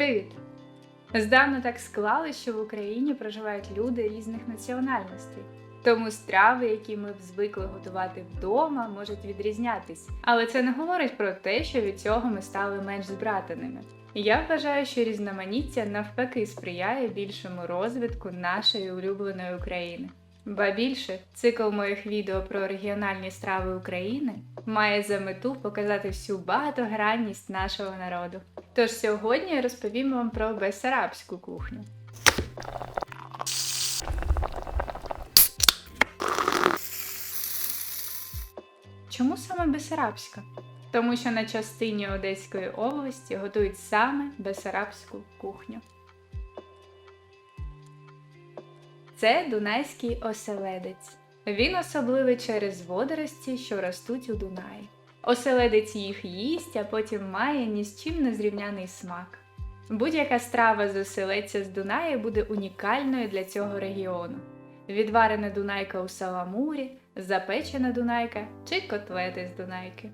Привіт! Здавна так склали, що в Україні проживають люди різних національностей. Тому страви, які ми б звикли готувати вдома, можуть відрізнятись. Але це не говорить про те, що від цього ми стали менш збратаними. Я вважаю, що різноманіття навпаки сприяє більшому розвитку нашої улюбленої України. Ба більше, цикл моїх відео про регіональні страви України має за мету показати всю багатогранність нашого народу. Тож сьогодні я розповім вам про бесарабську кухню. Чому саме бесарабська? Тому що на частині Одеської області готують саме бесарабську кухню. Це дунайський оселедець. Він особливий через водорості, що ростуть у Дунаї. Оселедець їх їсть, а потім має ні з чим не зрівняний смак. Будь-яка страва з оселедця з Дунаї буде унікальною для цього регіону. Відварена дунайка у саламурі, запечена дунайка чи котлети з дунайки.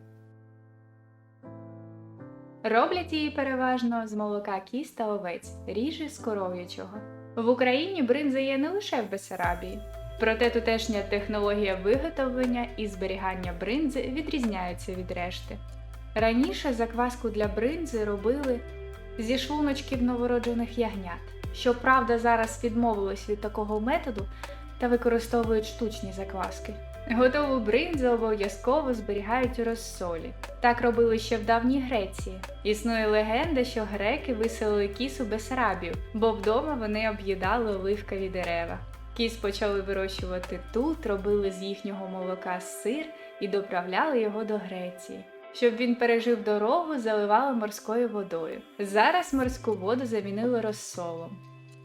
Роблять її переважно з молока кіз та овець, ріжі з коров'ячого. В Україні бринза є не лише в Бесарабії, проте тутешня технологія виготовлення і зберігання бринзи відрізняються від решти. Раніше закваску для бринзи робили зі шлуночків новороджених ягнят. Щоправда, зараз відмовились від такого методу та використовують штучні закваски. Готову бринзу обов'язково зберігають у розсолі. Так робили ще в давній Греції. Існує легенда, що греки виселили кіс у Бесарабію, бо вдома вони об'їдали оливкові дерева. Кіс почали вирощувати тут, робили з їхнього молока сир і доправляли його до Греції. Щоб він пережив дорогу, заливали морською водою. Зараз морську воду замінили розсолом.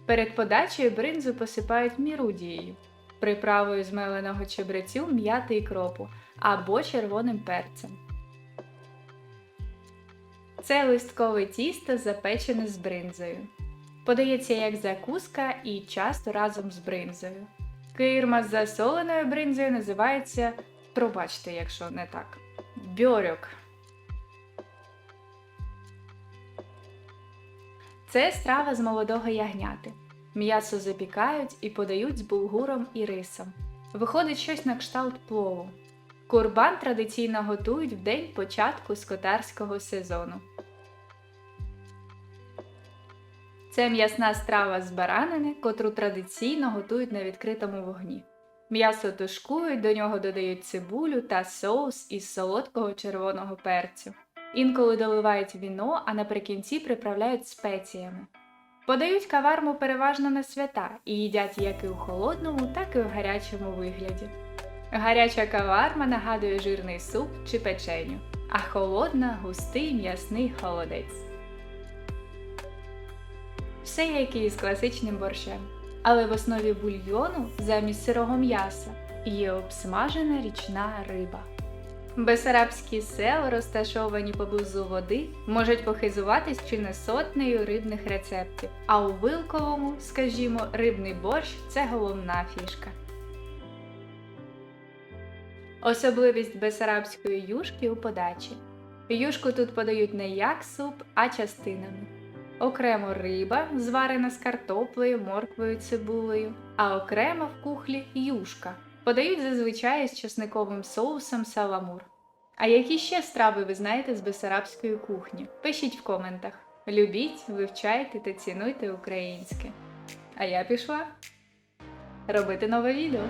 Перед подачею бринзу посипають мірудією, приправою з меленого чебрецю, м'яти і кропу або червоним перцем. Це листкове тісто запечене з бринзою. Подається як закуска і часто разом з бринзою. Кирма з засоленою бринзою називається, пробачте, якщо не так, бьорьок. Це страва з молодого ягняти. М'ясо запікають і подають з булгуром і рисом. Виходить щось на кшталт плову. Курбан традиційно готують в день початку скотарського сезону. Це м'ясна страва з баранини, котру традиційно готують на відкритому вогні. М'ясо тушкують, до нього додають цибулю та соус із солодкого червоного перцю. Інколи доливають віно, а наприкінці приправляють спеціями. Подають каварму переважно на свята і їдять як і у холодному, так і у гарячому вигляді. Гаряча каварма нагадує жирний суп чи печеню, а холодна густий м'ясний холодець. Все як і з класичним борщем. Але в основі бульйону замість сирого м'яса є обсмажена річна риба. Бесарабські села, розташовані поблизу води, можуть похизуватись чи не сотнею рибних рецептів, а у Вилковому, скажімо, рибний борщ це головна фішка. Особливість бесарабської юшки у подачі. Юшку тут подають не як суп, а частинами. Окремо риба, зварена з картоплею, морквою, цибулею, а окремо в кухлі юшка. Подають зазвичай з чесниковим соусом саламур. А які ще страви ви знаєте з бесарабської кухні? Пишіть в коментах. Любіть, вивчайте та цінуйте українське. А я пішла робити нове відео.